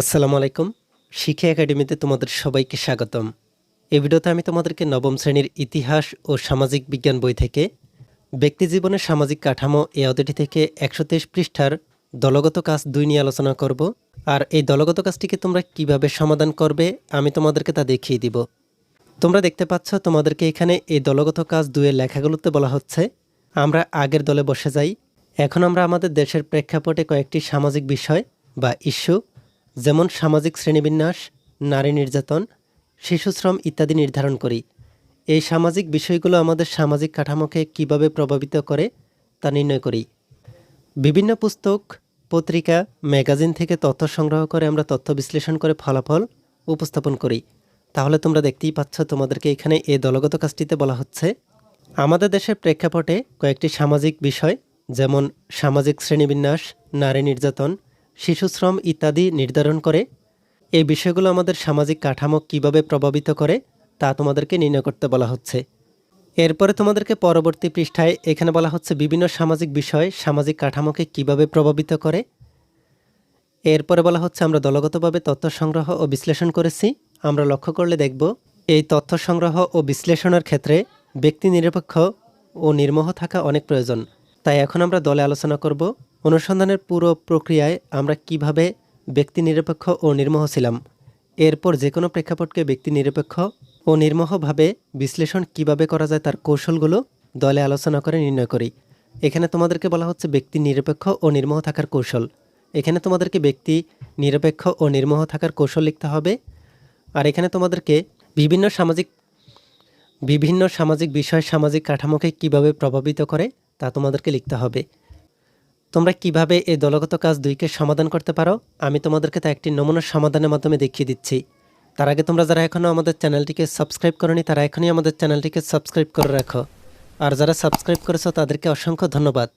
আসসালামু আলাইকুম। শিক্ষা একাডেমিতে তোমাদের সবাইকে স্বাগতম। এই ভিডিওতে আমি তোমাদেরকে নবম শ্রেণির ইতিহাস ও সামাজিক বিজ্ঞান বই থেকে ব্যক্তিজীবনের সামাজিক কাঠামো এই অধ্যায়টি থেকে একশো তেইশ পৃষ্ঠার দলগত কাজ দুই নিয়ে আলোচনা করব। আর এই দলগত কাজটিকে তোমরা কীভাবে সমাধান করবে, আমি তোমাদেরকে তা দেখিয়ে দিব। তোমরা দেখতে পাচ্ছ, তোমাদেরকে এখানে এই দলগত কাজ দুয়ের লেখাগুলোতে বলা হচ্ছে, আমরা আগের দলে বসে যাই। এখন আমরা আমাদের দেশের প্রেক্ষাপটে কয়েকটি সামাজিক বিষয় বা ইস্যু যেমন সামাজিক শ্রেণীবিন্যাস, নারী নির্যাতন, শিশুশ্রম ইত্যাদি নির্ধারণ করি। এই সামাজিক বিষয়গুলো আমাদের সামাজিক কাঠামোকে কীভাবে প্রভাবিত করে তা নির্ণয় করি। বিভিন্ন পুস্তক, পত্রিকা, ম্যাগাজিন থেকে তথ্য সংগ্রহ করে আমরা তথ্য বিশ্লেষণ করে ফলাফল উপস্থাপন করি। তাহলে তোমরা দেখতেই পাচ্ছ তোমাদেরকে এখানে এই দলগত কাজটিতে বলা হচ্ছে। আমাদের দেশের প্রেক্ষাপটে কয়েকটি সামাজিক বিষয়, যেমন সামাজিক শ্রেণীবিন্যাস, নারী নির্যাতন শিশুশ্রম ইত্যাদি নির্ধারণ করে, এই বিষয়গুলো আমাদের সামাজিক কাঠামো কীভাবে প্রভাবিত করে তা তোমাদেরকে নির্ণয় করতে বলা হচ্ছে। এরপরে তোমাদেরকে পরবর্তী পৃষ্ঠায় এখানে বলা হচ্ছে বিভিন্ন সামাজিক বিষয় সামাজিক কাঠামোকে কীভাবে প্রভাবিত করে। এরপরে বলা হচ্ছে আমরা দলগতভাবে তথ্য সংগ্রহ ও বিশ্লেষণ করেছি। আমরা লক্ষ্য করলে দেখব, এই তথ্য সংগ্রহ ও বিশ্লেষণের ক্ষেত্রে ব্যক্তি নিরপেক্ষ ও নির্মোহ থাকা অনেক প্রয়োজন। তাই এখন আমরা দলে আলোচনা করব। অনুসন্ধানের পুরো প্রক্রিয়ায় আমরা কীভাবে ব্যক্তি নিরপেক্ষ ও নির্মহ ছিলাম, এরপর যে কোনো প্রেক্ষাপটকে ব্যক্তি নিরপেক্ষ ও নির্মহভাবে বিশ্লেষণ কীভাবে করা যায় তার কৌশলগুলো দলে আলোচনা করে নির্ণয় করি। এখানে তোমাদেরকে বলা হচ্ছে ব্যক্তি নিরপেক্ষ ও নির্মহ থাকার কৌশল। এখানে তোমাদেরকে ব্যক্তি নিরপেক্ষ ও নির্মহ থাকার কৌশল লিখতে হবে। আর এখানে তোমাদেরকে বিভিন্ন সামাজিক বিভিন্ন সামাজিক বিষয়, সামাজিক কাঠামোকে কীভাবে প্রভাবিত করে তা তোমাদেরকে লিখতে হবে। তোমরা কীভাবে এই দলগত কাজ দুইকে সমাধান করতে পারো? আমি তোমাদেরকে তা একটি নমুনা সমাধানের মাধ্যমে দেখিয়ে দিচ্ছি। তার আগে তোমরা যারা এখনও আমাদের চ্যানেলটিকে সাবস্ক্রাইব করনি, তারা এখনই আমাদের চ্যানেলটিকে সাবস্ক্রাইব করে রাখো। আর যারা সাবস্ক্রাইব করেছ, তাদেরকে অসংখ্য ধন্যবাদ।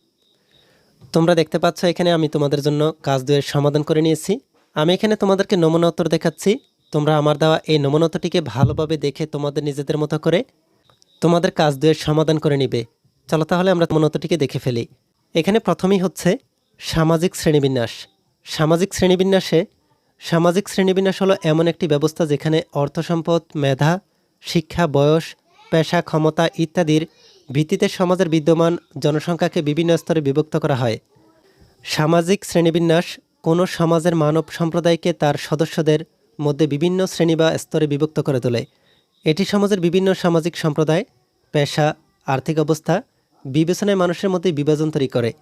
তোমরা দেখতে পাচ্ছ, এখানে আমি তোমাদের জন্য কাজ দুয়ের সমাধান করে নিয়েছি। আমি এখানে তোমাদেরকে নমুনা উত্তর দেখাচ্ছি। তোমরা আমার দেওয়া এই নমুনা উত্তরটিকে ভালোভাবে দেখে তোমাদের নিজেদের মতো করে তোমাদের কাজ দুয়ের সমাধান করে নিবে। চলো তাহলে আমরা নমুনা উত্তরটিকে দেখে ফেলি। এখানে প্রথমেই হচ্ছে সামাজিক শ্রেণীবিন্যাস। সামাজিক শ্রেণীবিন্যাসে, সামাজিক শ্রেণীবিন্যাস হলো এমন একটি ব্যবস্থা যেখানে অর্থ সম্পদ, মেধা, শিক্ষা, বয়স, পেশা, ক্ষমতা ইত্যাদির ভিত্তিতে সমাজের বিদ্যমান জনসংখ্যাকে বিভিন্ন স্তরে বিভক্ত করা হয়। সামাজিক শ্রেণীবিন্যাস কোনো সমাজের মানব সম্প্রদায়কে তার সদস্যদের মধ্যে বিভিন্ন শ্রেণি বা স্তরে বিভক্ত করে তোলে। এটি সমাজের বিভিন্ন সামাজিক সম্প্রদায়, পেশা, আর্থিক অবস্থা বিবেচনায় মানুষের মধ্যে বিভাজন তৈরি করে।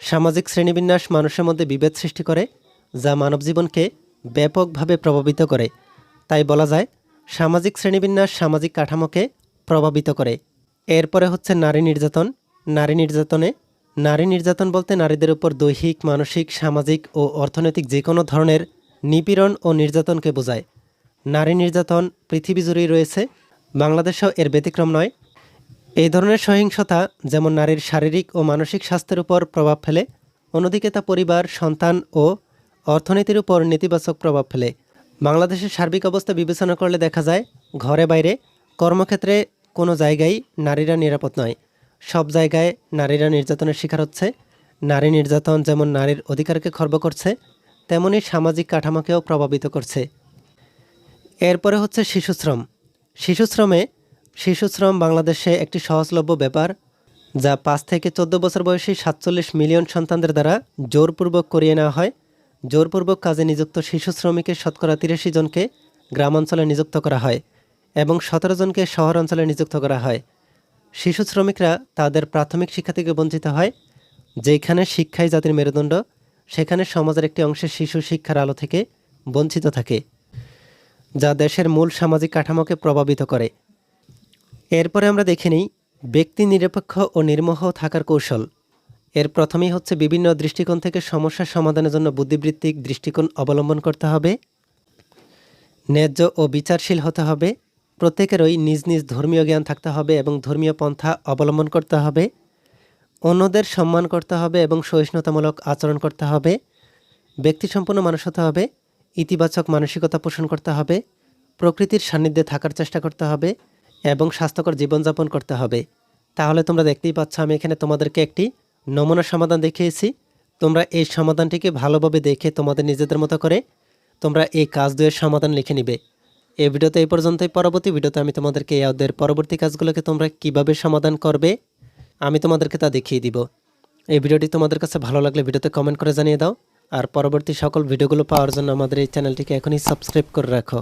সামাজিক শ্রেণীবিন্যাস মানুষের মধ্যে বিভেদ সৃষ্টি করে, যা মানব জীবনকে ব্যাপকভাবে প্রভাবিত করে। তাই বলা যায়, সামাজিক শ্রেণীবিন্যাস সামাজিক কাঠামোকে প্রভাবিত করে। এরপরে হচ্ছে নারী নির্যাতন। নারী নির্যাতনে, নারী নির্যাতন বলতে নারীদের উপর দৈহিক, মানসিক, সামাজিক ও অর্থনৈতিক যে কোনো ধরনের নিপীড়ন ও নির্যাতনকে বোঝায়। নারী নির্যাতন পৃথিবী জুড়েই রয়েছে। বাংলাদেশেও এর ব্যতিক্রম নয়। এই ধরনের সহিংসতা যেমন নারীর শারীরিক ও মানসিক স্বাস্থ্যের উপর প্রভাব ফেলে, অন্যদিকে তা পরিবার, সন্তান ও অর্থনীতির উপর নেতিবাচক প্রভাব ফেলে। বাংলাদেশের সার্বিক অবস্থা বিবেচনা করলে দেখা যায়, ঘরে বাইরে কর্মক্ষেত্রে কোনো জায়গায় নারীরা নিরাপদ নয়। সব জায়গায় নারীরা নির্যাতনের শিকার হচ্ছে। নারী নির্যাতন যেমন নারীর অধিকারকে খর্ব করছে, তেমনি সামাজিক কাঠামোকেও প্রভাবিত করছে। এরপরে হচ্ছে শিশুশ্রম। শিশুশ্রমে শিশুশ্রম বাংলাদেশে একটি সহজলভ্য ব্যাপার, যা পাঁচ থেকে চোদ্দ বছর বয়সী সাতচল্লিশ মিলিয়ন সন্তানদের দ্বারা জোরপূর্বক করিয়ে নেওয়া হয়। জোরপূর্বক কাজে নিযুক্ত শিশু শ্রমিকের শতকরা তিরাশি জনকে গ্রামাঞ্চলে নিযুক্ত করা হয় এবং সতেরো জনকে শহর অঞ্চলে নিযুক্ত করা হয়। শিশু শ্রমিকরা তাদের প্রাথমিক শিক্ষা থেকে বঞ্চিত হয়, যেখানে শিক্ষাই জাতির মেরুদণ্ড। সেখানে সমাজের একটি অংশে শিশু শিক্ষার আলো থেকে বঞ্চিত থাকে, যা দেশের মূল সামাজিক কাঠামোকে প্রভাবিত করে। এরপরে আমরা দেখে নিই ব্যক্তি নিরপেক্ষ ও নির্মোহ থাকার কৌশল। এর প্রথমেই হচ্ছে বিভিন্ন দৃষ্টিকোণ থেকে সমস্যা সমাধানের জন্য বুদ্ধিবৃত্তিক দৃষ্টিকোণ অবলম্বন করতে হবে। ন্যায্য ও বিচারশীল হতে হবে। প্রত্যেকেরই নিজ নিজ ধর্মীয় জ্ঞান থাকতে হবে এবং ধর্মীয় পন্থা অবলম্বন করতে হবে। অন্যদের সম্মান করতে হবে এবং সহিষ্ণুতামূলক আচরণ করতে হবে। ব্যক্তিসম্পন্ন মানুষ হতে হবে। ইতিবাচক মানসিকতা পোষণ করতে হবে। প্রকৃতির সান্নিধ্যে থাকার চেষ্টা করতে হবে। এবং স্বাস্থ্যকর জীবনযাপন করতে হবে। তাহলে তোমরা দেখতেই পাচ্ছ, আমি এখানে তোমাদেরকে একটি নমুনা সমাধান দেখিয়েছি। তোমরা এই সমাধানটিকে ভালোভাবে দেখে তোমাদের নিজেদের মতো করে তোমরা এই কাজ দুয়ের সমাধান লিখে নিবে। এই ভিডিওতে এই পর্যন্তই। পরবর্তী ভিডিওতে আমি তোমাদেরকে এই অধ্যায়ের পরবর্তী কাজগুলোকে তোমরা কীভাবে সমাধান করবে, আমি তোমাদেরকে তা দেখিয়ে দিব। এই ভিডিওটি তোমাদের কাছে ভালো লাগলে ভিডিওতে কমেন্ট করে জানিয়ে দাও। আর পরবর্তী সকল ভিডিওগুলো পাওয়ার জন্য আমাদের এই চ্যানেলটিকে এখনই সাবস্ক্রাইব করে রাখো।